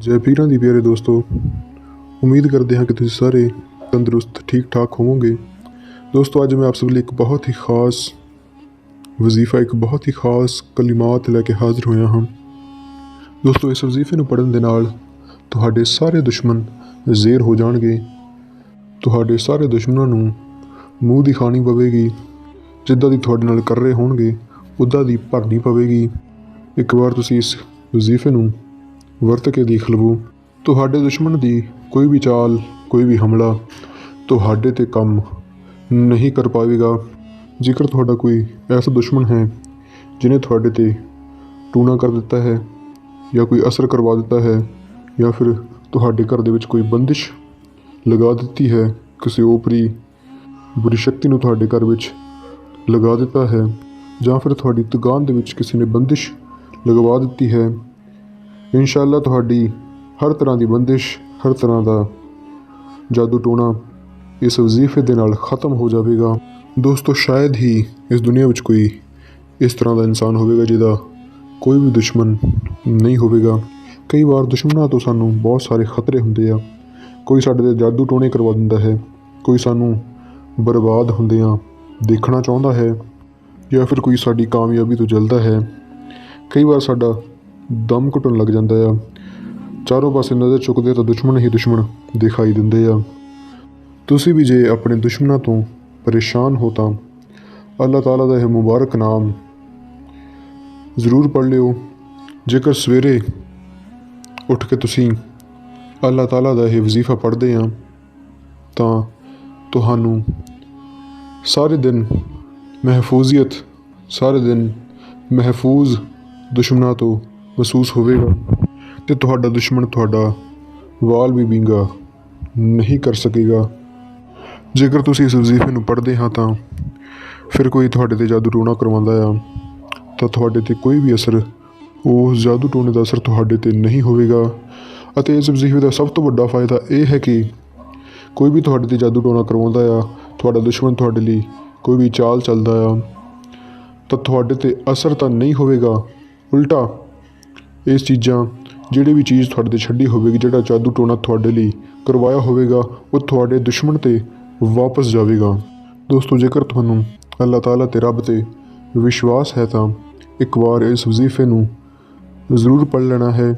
ਜੈ ਪੀਰਾਂ ਦੀ ਪਿਆਰੇ ਦੋਸਤੋ, ਉਮੀਦ ਕਰਦੇ ਹਾਂ ਕਿ ਤੁਸੀਂ ਸਾਰੇ ਤੰਦਰੁਸਤ ਠੀਕ ਠਾਕ ਹੋਵੋਗੇ। ਦੋਸਤੋ, ਅੱਜ ਮੈਂ ਆਪ ਸਭ ਲਈ ਇੱਕ ਬਹੁਤ ਹੀ ਖਾਸ ਵਜ਼ੀਫਾ, ਇੱਕ ਬਹੁਤ ਹੀ ਖਾਸ ਕਲਿਮਾਤ ਲੈ ਕੇ ਹਾਜ਼ਰ ਹੋਇਆ ਹਾਂ। ਦੋਸਤੋ, ਇਸ ਵਜ਼ੀਫੇ ਨੂੰ ਪੜ੍ਹਨ ਦੇ ਨਾਲ ਤੁਹਾਡੇ ਸਾਰੇ ਦੁਸ਼ਮਣ ਜ਼ੇਰ ਹੋ ਜਾਣਗੇ। ਤੁਹਾਡੇ ਸਾਰੇ ਦੁਸ਼ਮਣਾਂ ਨੂੰ ਮੂੰਹ ਦੀ ਖਾਣੀ ਪਵੇਗੀ। ਜਿੱਦਾਂ ਦੀ ਤੁਹਾਡੇ ਨਾਲ ਕਰ ਰਹੇ ਹੋਣਗੇ, ਉੱਦਾਂ ਦੀ ਭਰਨੀ ਪਵੇਗੀ। ਇੱਕ ਵਾਰ ਤੁਸੀਂ ਇਸ ਵਜ਼ੀਫੇ ਨੂੰ ਵਰਤ ਕੇ ਦੇਖ ਲਵੋ। ਤੁਹਾਡੇ ਦੁਸ਼ਮਣ ਦੀ ਕੋਈ ਵੀ ਚਾਲ, ਕੋਈ ਵੀ ਹਮਲਾ ਤੁਹਾਡੇ ਤੇ ਕੰਮ ਨਹੀਂ ਕਰ ਪਾਵੇਗਾ। ਜੇਕਰ ਤੁਹਾਡਾ ਕੋਈ ਐਸਾ ਦੁਸ਼ਮਣ ਹੈ ਜਿਨੇ ਤੁਹਾਡੇ ਤੇ ਟੂਣਾ ਕਰ ਦਿੱਤਾ ਹੈ ਜਾਂ ਕੋਈ ਅਸਰ ਕਰਵਾ ਦਿੱਤਾ ਹੈ ਜਾਂ ਫਿਰ ਤੁਹਾਡੇ ਘਰ ਦੇ ਵਿੱਚ ਕੋਈ ਬੰਦਿਸ਼ ਲਗਾ ਦਿੱਤੀ ਹੈ, ਕਿਸੇ ਓਪਰੀ ਬੁਰੀ ਸ਼ਕਤੀ ਨੂੰ ਤੁਹਾਡੇ ਘਰ ਵਿੱਚ ਲਗਾ ਦਿੱਤਾ ਹੈ ਜਾਂ ਫਿਰ ਤੁਹਾਡੀ ਦੁਕਾਨ ਦੇ ਵਿੱਚ ਕਿਸੇ ਨੇ ਬੰਦਿਸ਼ ਲਗਵਾ ਦਿੱਤੀ ਹੈ ਇਨਸ਼ਾਅੱਲਾ ਤੁਹਾਡੀ ਹਰ ਤਰ੍ਹਾਂ ਦੀ ਬੰਦਿਸ਼, ਹਰ ਤਰ੍ਹਾਂ ਦਾ ਜਾਦੂ ਟੋਣਾ ਇਸ ਵਜ਼ੀਫੇ ਦੇ ਨਾਲ ਖਤਮ ਹੋ ਜਾਵੇਗਾ। ਦੋਸਤੋ, ਸ਼ਾਇਦ ਹੀ ਇਸ ਦੁਨੀਆ ਵਿੱਚ ਕੋਈ ਇਸ ਤਰ੍ਹਾਂ ਦਾ ਇਨਸਾਨ ਹੋਵੇਗਾ ਜਿਹਦਾ ਕੋਈ ਵੀ ਦੁਸ਼ਮਣ ਨਹੀਂ ਹੋਵੇਗਾ। ਕਈ ਵਾਰ ਦੁਸ਼ਮਣਾਂ ਤੋਂ ਸਾਨੂੰ ਬਹੁਤ ਸਾਰੇ ਖਤਰੇ ਹੁੰਦੇ ਆ। ਕੋਈ ਸਾਡੇ ਤੇ ਜਾਦੂ ਟੋਣੇ ਕਰਵਾ ਦਿੰਦਾ ਹੈ, ਕੋਈ ਸਾਨੂੰ ਬਰਬਾਦ ਹੁੰਦਿਆਂ ਦੇਖਣਾ ਚਾਹੁੰਦਾ ਹੈ ਜਾਂ ਫਿਰ ਕੋਈ ਸਾਡੀ ਕਾਮਯਾਬੀ ਤੋਂ ਜਲਦਾ ਹੈ। ਕਈ ਵਾਰ ਸਾਡਾ ਦਮ ਘੁੱਟਣ ਲੱਗ ਜਾਂਦਾ ਆ। ਚਾਰੋਂ ਪਾਸੇ ਨਜ਼ਰ ਚੁੱਕਦੇ ਤਾਂ ਦੁਸ਼ਮਣ ਹੀ ਦੁਸ਼ਮਣ ਦਿਖਾਈ ਦਿੰਦੇ ਆ। ਤੁਸੀਂ ਵੀ ਜੇ ਆਪਣੇ ਦੁਸ਼ਮਣਾਂ ਤੋਂ ਪਰੇਸ਼ਾਨ ਹੋ ਤਾਂ ਅੱਲਾਹ ਤਾਲਾ ਦਾ ਇਹ ਮੁਬਾਰਕ ਨਾਮ ਜ਼ਰੂਰ ਪੜ੍ਹ ਲਿਓ। ਜੇਕਰ ਸਵੇਰੇ ਉੱਠ ਕੇ ਤੁਸੀਂ ਅੱਲਾਹ ਤਾਲਾ ਦਾ ਇਹ ਵਜ਼ੀਫਾ ਪੜ੍ਹਦੇ ਆ, ਤਾਂ ਤੁਹਾਨੂੰ ਸਾਰੇ ਦਿਨ ਮਹਿਫੂਜ਼ੀਅਤ, ਸਾਰੇ ਦਿਨ ਮਹਿਫੂਜ਼ ਦੁਸ਼ਮਣਾਂ ਤੋਂ ਮਹਿਸੂਸ ਹੋਵੇਗਾ ਤੇ ਤੁਹਾਡਾ ਦੁਸ਼ਮਣ ਤੁਹਾਡਾ ਵਾਲ ਵੀ ਵਿੰਗਾ ਨਹੀਂ ਕਰ ਸਕੇਗਾ। ਜੇਕਰ ਤੁਸੀਂ ਇਸ ਵਜ਼ੀਫੇ ਨੂੰ ਪੜ੍ਹਦੇ ਹਾਂ ਤਾਂ ਫਿਰ ਕੋਈ ਤੁਹਾਡੇ ਤੇ ਜਾਦੂ ਟੋਣਾ ਕਰਵਾਉਂਦਾ ਆ, ਤਾਂ ਤੁਹਾਡੇ ਤੇ ਕੋਈ ਵੀ ਅਸਰ ਉਹ ਜਾਦੂ ਟੋਣੇ ਦਾ ਅਸਰ ਤੁਹਾਡੇ ਤੇ ਨਹੀਂ ਹੋਵੇਗਾ। ਅਤੇ ਇਸ ਵਜ਼ੀਫੇ ਦਾ ਸਭ ਤੋਂ ਵੱਡਾ ਫਾਇਦਾ ਇਹ ਹੈ ਕਿ ਕੋਈ ਵੀ ਤੁਹਾਡੇ ਤੇ ਜਾਦੂ ਟੋਣਾ ਕਰਵਾਉਂਦਾ ਆ, ਤੁਹਾਡਾ ਦੁਸ਼ਮਣ ਤੁਹਾਡੇ ਲਈ ਕੋਈ ਵੀ ਚਾਲ ਚੱਲਦਾ ਆ, ਤਾਂ ਤੁਹਾਡੇ ਤੇ ਅਸਰ ਤਾਂ ਨਹੀਂ ਹੋਵੇਗਾ। ਉਲਟਾ ਇਹ ਚੀਜ਼ਾਂ, ਜਿਹੜੀ ਵੀ ਚੀਜ਼ ਤੁਹਾਡੇ ਤੇ ਛੱਡੀ ਹੋਵੇਗੀ, ਜਿਹੜਾ ਜਾਦੂ ਟੋਣਾ ਤੁਹਾਡੇ ਲਈ ਕਰਵਾਇਆ ਹੋਵੇਗਾ, ਉਹ ਤੁਹਾਡੇ ਦੁਸ਼ਮਣ ਤੇ ਵਾਪਸ ਜਾਵੇਗਾ। ਦੋਸਤੋ, ਜੇਕਰ ਤੁਹਾਨੂੰ ਅੱਲਾਹ ਤਾਲਾ ਤੇ ਰੱਬ ਤੇ ਵਿਸ਼ਵਾਸ ਹੈ ਤਾਂ ਇੱਕ ਵਾਰ ਇਸ ਵਜ਼ੀਫੇ ਨੂੰ ਜ਼ਰੂਰ ਪੜ੍ਹ ਲੈਣਾ ਹੈ।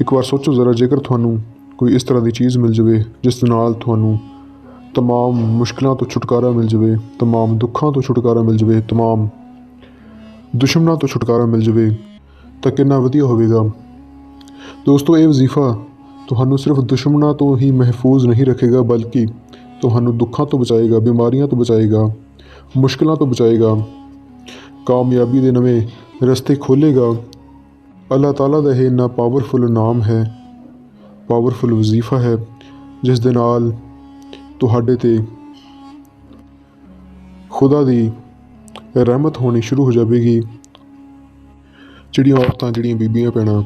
ਇੱਕ ਵਾਰ ਸੋਚੋ ਜ਼ਰਾ, ਜੇਕਰ ਤੁਹਾਨੂੰ ਕੋਈ ਇਸ ਤਰ੍ਹਾਂ ਦੀ ਚੀਜ਼ ਮਿਲ ਜਾਵੇ, ਜਿਸ ਨਾਲ ਤੁਹਾਨੂੰ ਤਮਾਮ ਮੁਸ਼ਕਲਾਂ ਤੋਂ ਛੁਟਕਾਰਾ ਮਿਲ ਜਾਵੇ, ਤਮਾਮ ਦੁੱਖਾਂ ਤੋਂ ਛੁਟਕਾਰਾ ਮਿਲ ਜਾਵੇ, ਤਮਾਮ ਦੁਸ਼ਮਣਾਂ ਤੋਂ ਛੁਟਕਾਰਾ ਮਿਲ ਜਾਵੇ ਤਾਂ ਕਿੰਨਾ ਵਧੀਆ ਹੋਵੇਗਾ। ਦੋਸਤੋ, ਇਹ ਵਜ਼ੀਫਾ ਤੁਹਾਨੂੰ ਸਿਰਫ ਦੁਸ਼ਮਣਾਂ ਤੋਂ ਹੀ ਮਹਿਫੂਜ਼ ਨਹੀਂ ਰੱਖੇਗਾ, ਬਲਕਿ ਤੁਹਾਨੂੰ ਦੁੱਖਾਂ ਤੋਂ ਬਚਾਏਗਾ, ਬਿਮਾਰੀਆਂ ਤੋਂ ਬਚਾਏਗਾ, ਮੁਸ਼ਕਲਾਂ ਤੋਂ ਬਚਾਏਗਾ। ਕਾਮਯਾਬੀ ਦੇ ਨਵੇਂ ਰਸਤੇ ਖੋਲੇਗਾ ਅੱਲਾਹ ਤਾਲਾ ਦਾ ਇਹ ਇੰਨਾ ਪਾਵਰਫੁਲ ਨਾਮ ਹੈ ਪਾਵਰਫੁਲ ਵਜ਼ੀਫਾ ਹੈ, ਜਿਸ ਦੇ ਨਾਲ ਤੁਹਾਡੇ ਤੇ ਖੁਦਾ ਦੀ ਰਹਿਮਤ ਹੋਣੀ ਸ਼ੁਰੂ ਹੋ ਜਾਵੇਗੀ। ਜਿਹੜੀਆਂ ਔਰਤਾਂ, ਜਿਹੜੀਆਂ ਬੀਬੀਆਂ ਭੈਣਾਂ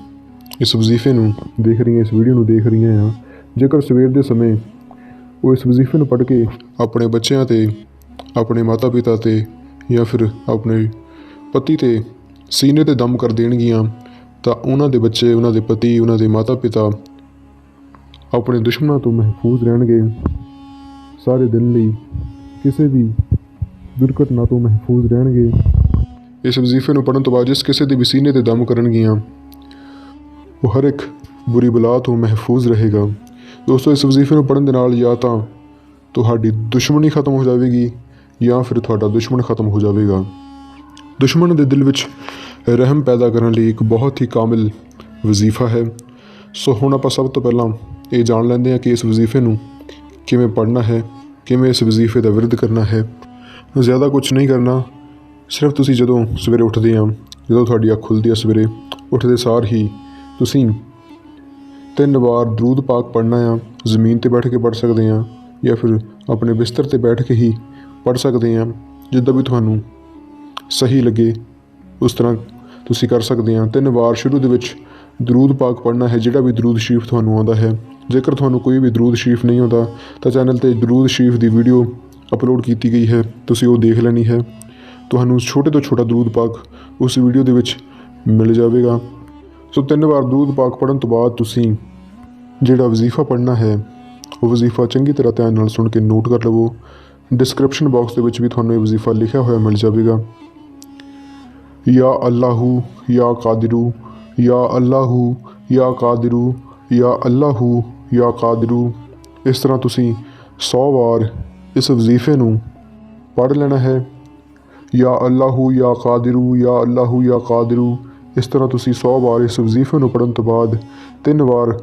ਇਸ ਵਜ਼ੀਫੇ ਨੂੰ ਦੇਖ ਰਹੀਆਂ, ਇਸ ਵੀਡੀਓ ਨੂੰ ਦੇਖ ਰਹੀਆਂ ਆ, ਜੇਕਰ ਸਵੇਰ ਦੇ ਸਮੇਂ ਉਹ ਇਸ ਵਜ਼ੀਫੇ ਨੂੰ ਪੜ੍ਹ ਕੇ ਆਪਣੇ ਬੱਚਿਆਂ ਤੇ, ਆਪਣੇ ਮਾਤਾ-ਪਿਤਾ ਤੇ ਜਾਂ ਫਿਰ ਆਪਣੇ ਪਤੀ ਤੇ ਸੀਨੇ ਤੇ ਦਮ ਕਰ ਦੇਣਗੀਆਂ, ਤਾਂ ਉਹਨਾਂ ਦੇ ਬੱਚੇ, ਉਹਨਾਂ ਦੇ ਪਤੀ, ਉਹਨਾਂ ਦੇ ਮਾਤਾ-ਪਿਤਾ ਆਪਣੇ ਦੁਸ਼ਮਣਾਂ ਤੋਂ ਮਹਿਫੂਜ਼ ਰਹਿਣਗੇ। ਸਾਰੇ ਦਿਨ ਲਈ ਕਿਸੇ ਵੀ ਦੁਰਘਟਨਾ ਤੋਂ ਮਹਿਫੂਜ਼ ਰਹਿਣਗੇ। ਇਸ ਵਜ਼ੀਫੇ ਨੂੰ ਪੜ੍ਹਨ ਤੋਂ ਬਾਅਦ ਜਿਸ ਕਿਸੇ ਦੇ ਵੀ ਸੀਨੇ ਤੇ ਦਮ ਕਰਨਗੀਆਂ, ਉਹ ਹਰ ਇੱਕ ਬੁਰੀ ਬਲਾ ਤੋਂ ਮਹਿਫੂਜ਼ ਰਹੇਗਾ। ਦੋਸਤੋ, ਇਸ ਵਜ਼ੀਫੇ ਨੂੰ ਪੜ੍ਹਨ ਦੇ ਨਾਲ ਜਾਂ ਤਾਂ ਤੁਹਾਡੀ ਦੁਸ਼ਮਣੀ ਖਤਮ ਹੋ ਜਾਵੇਗੀ ਜਾਂ ਫਿਰ ਤੁਹਾਡਾ ਦੁਸ਼ਮਣ ਖਤਮ ਹੋ ਜਾਵੇਗਾ। ਦੁਸ਼ਮਣ ਦੇ ਦਿਲ ਵਿੱਚ ਰਹਿਮ ਪੈਦਾ ਕਰਨ ਲਈ ਇੱਕ ਬਹੁਤ ਹੀ ਕਾਮਿਲ ਵਜ਼ੀਫਾ ਹੈ। ਸੋ ਹੁਣ ਆਪਾਂ ਸਭ ਤੋਂ ਪਹਿਲਾਂ ਇਹ ਜਾਣ ਲੈਂਦੇ ਹਾਂ ਕਿ ਇਸ ਵਜ਼ੀਫੇ ਨੂੰ ਕਿਵੇਂ ਪੜ੍ਹਨਾ ਹੈ, ਕਿਵੇਂ ਇਸ ਵਜ਼ੀਫੇ ਦਾ ਵਿਰਧ ਕਰਨਾ ਹੈ। ਜ਼ਿਆਦਾ ਕੁਝ ਨਹੀਂ ਕਰਨਾ ਸਿਰਫ ਤੁਸੀਂ ਜਦੋਂ ਸਵੇਰੇ ਉੱਠਦੇ ਆ, ਜਦੋਂ ਤੁਹਾਡੀ ਅੱਖ ਖੁੱਲਦੀ ਆ ਸਵੇਰੇ, ਉੱਠਦੇ ਸਾਰ ਹੀ ਤੁਸੀਂ ਤਿੰਨ ਵਾਰ ਦਰੂਦ ਪਾਕ ਪੜ੍ਹਨਾ ਆ, ਜ਼ਮੀਨ ਤੇ ਬੈਠ ਕੇ ਪੜ੍ਹ ਸਕਦੇ ਆ ਜਾਂ ਫਿਰ ਆਪਣੇ ਬਿਸਤਰ ਤੇ ਬੈਠ ਕੇ ਹੀ ਪੜ੍ਹ ਸਕਦੇ ਆ, ਜਿੱਦਾਂ ਵੀ ਤੁਹਾਨੂੰ ਸਹੀ ਲੱਗੇ, ਉਸ ਤਰ੍ਹਾਂ ਤੁਸੀਂ ਕਰ ਸਕਦੇ ਆ। ਤਿੰਨ ਵਾਰ ਸ਼ੁਰੂ ਦੇ ਵਿੱਚ ਦਰੂਦ ਪਾਕ ਪੜ੍ਹਨਾ ਹੈ, ਜਿਹੜਾ ਵੀ ਦਰੂਦ ਸ਼ਰੀਫ ਤੁਹਾਨੂੰ ਆਉਂਦਾ ਹੈ। ਜੇਕਰ ਤੁਹਾਨੂੰ ਕੋਈ ਵੀ ਦਰੂਦ ਸ਼ਰੀਫ ਨਹੀਂ ਆਉਂਦਾ, ਤਾਂ ਚੈਨਲ ਤੇ ਦਰੂਦ ਸ਼ਰੀਫ ਦੀ ਵੀਡੀਓ ਅਪਲੋਡ ਕੀਤੀ ਗਈ ਹੈ, ਤੁਸੀਂ ਉਹ ਦੇਖ ਲੈਣੀ ਹੈ। ਤੁਹਾਨੂੰ ਛੋਟੇ ਤੋਂ ਛੋਟਾ ਦਰੂਦ ਪਾਕ ਉਸ ਵੀਡੀਓ ਦੇ ਵਿੱਚ ਮਿਲ ਜਾਵੇਗਾ। ਸੋ ਤਿੰਨ ਵਾਰ ਦੂਧ ਪਾਕ ਪੜਨ ਤੋਂ ਬਾਅਦ ਤੁਸੀਂ ਜਿਹੜਾ ਵਜ਼ੀਫਾ ਪੜਨਾ ਹੈ, ਉਹ ਵਜ਼ੀਫਾ ਚੰਗੀ ਤਰ੍ਹਾਂ ਧਿਆਨ ਨਾਲ ਸੁਣ ਕੇ ਨੋਟ ਕਰ ਲਵੋ। ਡਿਸਕ੍ਰਿਪਸ਼ਨ ਬਾਕਸ ਦੇ ਵਿੱਚ ਵੀ ਤੁਹਾਨੂੰ ਇਹ ਵਜ਼ੀਫਾ ਲਿਖਿਆ ਹੋਇਆ ਮਿਲ ਜਾਵੇਗਾ। ਯਾ ਅੱਲਾਹੂ, ਯਾ ਕਾਦਿਰੂ, ਯਾ ਅੱਲਾਹੂ, ਯਾ ਕਾਦਿਰੂ, ਯਾ ਅੱਲਾਹੂ, ਯਾ ਕਾਦਿਰੂ। ਇਸ ਤਰ੍ਹਾਂ ਤੁਸੀਂ 100 ਵਾਰ ਇਸ ਵਜ਼ੀਫੇ ਨੂੰ ਪੜ੍ਹ ਲੈਣਾ ਹੈ। ਯਾ ਅੱਲਾਹੂ ਯਾ ਕਾਦਿਰੂ, ਯਾ ਅੱਲਾਹੂ ਯਾ ਕਾਦਿਰੂ। ਇਸ ਤਰ੍ਹਾਂ ਤੁਸੀਂ 100 ਵਾਰ ਇਸ ਵਜ਼ੀਫੇ ਨੂੰ ਪੜਨ ਤੋਂ ਬਾਅਦ ਤਿੰਨ ਵਾਰ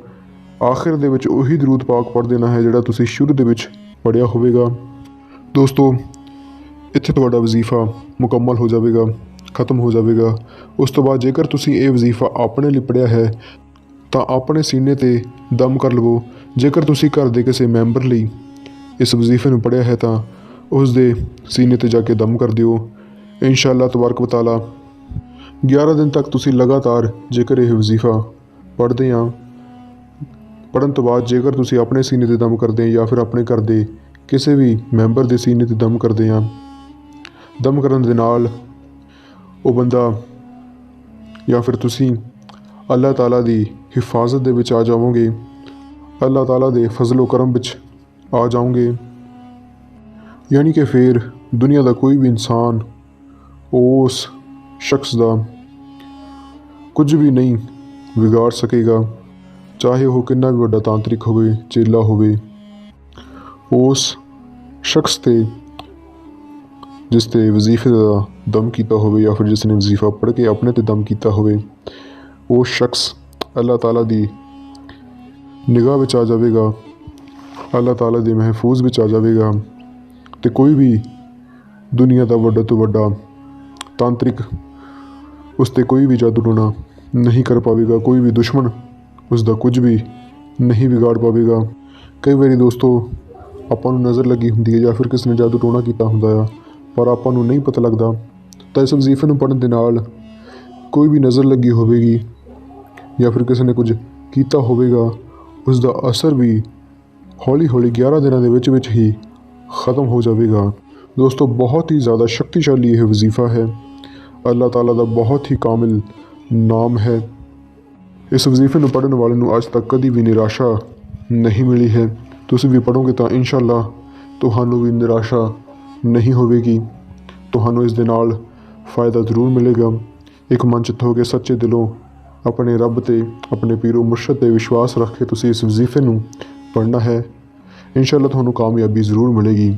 ਆਖਿਰ ਦੇ ਵਿੱਚ ਉਹੀ ਦਰੂਦ ਪਾਕ ਪੜ੍ਹ ਦੇਣਾ ਹੈ ਜਿਹੜਾ ਤੁਸੀਂ ਸ਼ੁਰੂ ਦੇ ਵਿੱਚ ਪੜਿਆ ਹੋਵੇਗਾ। ਦੋਸਤੋ, ਇੱਥੇ ਤੁਹਾਡਾ ਵਜ਼ੀਫਾ ਮੁਕੰਮਲ ਹੋ ਜਾਵੇਗਾ, ਖਤਮ ਹੋ ਜਾਵੇਗਾ। ਉਸ ਤੋਂ ਬਾਅਦ ਜੇਕਰ ਤੁਸੀਂ ਇਹ ਵਜ਼ੀਫਾ ਆਪਣੇ ਲਈ ਪੜਿਆ ਹੈ, ਤਾਂ ਆਪਣੇ ਸੀਨੇ ਤੇ ਦਮ ਕਰ ਲਵੋ। ਜੇਕਰ ਤੁਸੀਂ ਘਰ ਦੇ ਕਿਸੇ ਮੈਂਬਰ ਲਈ ਇਸ ਵਜ਼ੀਫੇ ਨੂੰ ਪੜਿਆ ਹੈ, ਤਾਂ ਉਸ ਦੇ ਸੀਨੇ ਤੇ ਜਾ ਕੇ ਦਮ ਕਰ ਦਿਓ। ਇਨਸ਼ਾਅੱਲਾ ਤਬਾਰਕ ਵ ਤਾਲਾ 11 ਦਿਨ ਤੱਕ ਤੁਸੀਂ ਲਗਾਤਾਰ ਜੇਕਰ ਇਹ ਵਜ਼ੀਫਾ ਪੜ੍ਹਦੇ ਆ। ਪੜਨ ਤੋਂ ਬਾਅਦ ਜੇਕਰ ਤੁਸੀਂ ਆਪਣੇ ਸੀਨੇ ਤੇ ਦਮ ਕਰਦੇ ਆ ਜਾਂ ਫਿਰ ਆਪਣੇ ਘਰ ਦੇ ਕਿਸੇ ਵੀ ਮੈਂਬਰ ਦੇ ਸੀਨੇ ਤੇ ਦਮ ਕਰਦੇ ਆ। ਦਮ ਕਰਨ ਦੇ ਨਾਲ ਉਹ ਬੰਦਾ ਜਾਂ ਫਿਰ ਤੁਸੀਂ ਅੱਲਾਹ ਤਾਲਾ ਦੀ ਹਿਫਾਜ਼ਤ ਦੇ ਵਿੱਚ ਆ ਜਾਵੋਗੇ। ਅੱਲਾਹ ਤਾਲਾ ਦੇ ਫਜ਼ਲ ਕਰਮ ਵਿੱਚ ਆ ਜਾਓਗੇ ਯਾਨੀ ਕਿ ਫਿਰ ਦੁਨੀਆ ਦਾ ਕੋਈ ਵੀ ਇਨਸਾਨ ਉਸ ਸ਼ਖਸ ਦਾ ਕੁਝ ਵੀ ਨਹੀਂ ਵਿਗਾੜ ਸਕੇਗਾ। ਚਾਹੇ ਉਹ ਕਿੰਨਾ ਵੀ ਵੱਡਾ ਤਾਂਤਰਿਕ ਹੋਵੇ, ਚੇਲਾ ਹੋਵੇ, ਉਸ ਸ਼ਖਸ ਤੇ ਜਿਸ ਤੇ ਵਜ਼ੀਫੇ ਦਾ ਦਮ ਕੀਤਾ ਹੋਵੇ ਜਾਂ ਫਿਰ ਜਿਸ ਨੇ ਵਜ਼ੀਫਾ ਪੜ੍ਹ ਕੇ ਆਪਣੇ ਤੇ ਦਮ ਕੀਤਾ ਹੋਵੇ, ਉਹ ਸ਼ਖਸ ਅੱਲਾਹ ਤਾਲਾ ਦੀ ਨਿਗਾਹ ਵਿੱਚ ਆ ਜਾਵੇਗਾ, ਅੱਲਾਹ ਤਾਲਾ ਦੇ ਮਹਿਫੂਜ਼ ਵਿੱਚ ਆ ਜਾਵੇਗਾ ਤੇ ਕੋਈ ਵੀ ਦੁਨੀਆ ਦਾ ਵੱਡਾ ਤੋਂ ਵੱਡਾ ਤਾਂਤਰਿਕ। ਉਸ ਤੇ ਕੋਈ ਵੀ ਜਾਦੂ ਟੋਣਾ ਨਹੀਂ ਕਰ ਪਾਵੇਗਾ, ਕੋਈ ਵੀ ਦੁਸ਼ਮਣ ਉਸ ਦਾ ਕੁਝ ਵੀ ਨਹੀਂ ਵਿਗਾੜ ਪਾਵੇਗਾ। ਕਈ ਵਾਰੀ ਦੋਸਤੋ, ਆਪਾਂ ਨੂੰ ਨਜ਼ਰ ਲੱਗੀ ਹੁੰਦੀ ਹੈ ਜਾਂ ਫਿਰ ਕਿਸ ਨੇ ਜਾਦੂ ਟੋਣਾ ਕੀਤਾ ਹੁੰਦਾ ਆ, ਪਰ ਆਪਾਂ ਨੂੰ ਨਹੀਂ ਪਤਾ ਲੱਗਦਾ। ਤਾਂ ਇਸ ਵਜ਼ੀਫੇ ਨੂੰ ਪੜ੍ਹਨ ਦੇ ਨਾਲ ਕੋਈ ਵੀ ਨਜ਼ਰ ਲੱਗੀ ਹੋਵੇਗੀ ਜਾਂ ਫਿਰ ਕਿਸੇ ਨੇ ਕੁਝ ਕੀਤਾ ਹੋਵੇਗਾ ਉਸ ਦਾ ਅਸਰ ਵੀ ਹੌਲੀ ਹੌਲੀ 11 ਦਿਨਾਂ ਦੇ ਵਿੱਚ ਵਿੱਚ ਹੀ ਖਤਮ ਹੋ ਜਾਵੇਗਾ। ਦੋਸਤੋ, ਬਹੁਤ ਹੀ ਜ਼ਿਆਦਾ ਸ਼ਕਤੀਸ਼ਾਲੀ ਇਹ ਵਜ਼ੀਫਾ ਹੈ। ਅੱਲਾਹ ਤਾਲਾ ਦਾ ਬਹੁਤ ਹੀ ਕਾਮਿਲ ਨਾਮ ਹੈ। ਇਸ ਵਜ਼ੀਫੇ ਨੂੰ ਪੜ੍ਹਨ ਵਾਲੇ ਨੂੰ ਅੱਜ ਤੱਕ ਕਦੀ ਵੀ ਨਿਰਾਸ਼ਾ ਨਹੀਂ ਮਿਲੀ ਹੈ। ਤੁਸੀਂ ਵੀ ਪੜੋਗੇ ਤਾਂ ਇਨਸ਼ਾਅੱਲਾ ਤੁਹਾਨੂੰ ਵੀ ਨਿਰਾਸ਼ਾ ਨਹੀਂ ਹੋਵੇਗੀ। ਤੁਹਾਨੂੰ ਇਸ ਦੇ ਨਾਲ ਫਾਇਦਾ ਜ਼ਰੂਰ ਮਿਲੇਗਾ। ਇੱਕ ਮਨ ਹੋ ਕੇ ਸੱਚੇ ਦਿਲੋਂ ਆਪਣੇ ਰੱਬ ਤੇ, ਆਪਣੇ ਪੀਰੋ ਮੁਰਸ਼ਦ ਤੇ ਵਿਸ਼ਵਾਸ ਰੱਖ ਕੇ ਤੁਸੀਂ ਇਸ ਵਜ਼ੀਫੇ ਨੂੰ ਪੜ੍ਹਨਾ ਹੈ। ਇਨਸ਼ਾਅੱਲਾ ਤੁਹਾਨੂੰ ਕਾਮਯਾਬੀ ਜ਼ਰੂਰ ਮਿਲੇਗੀ।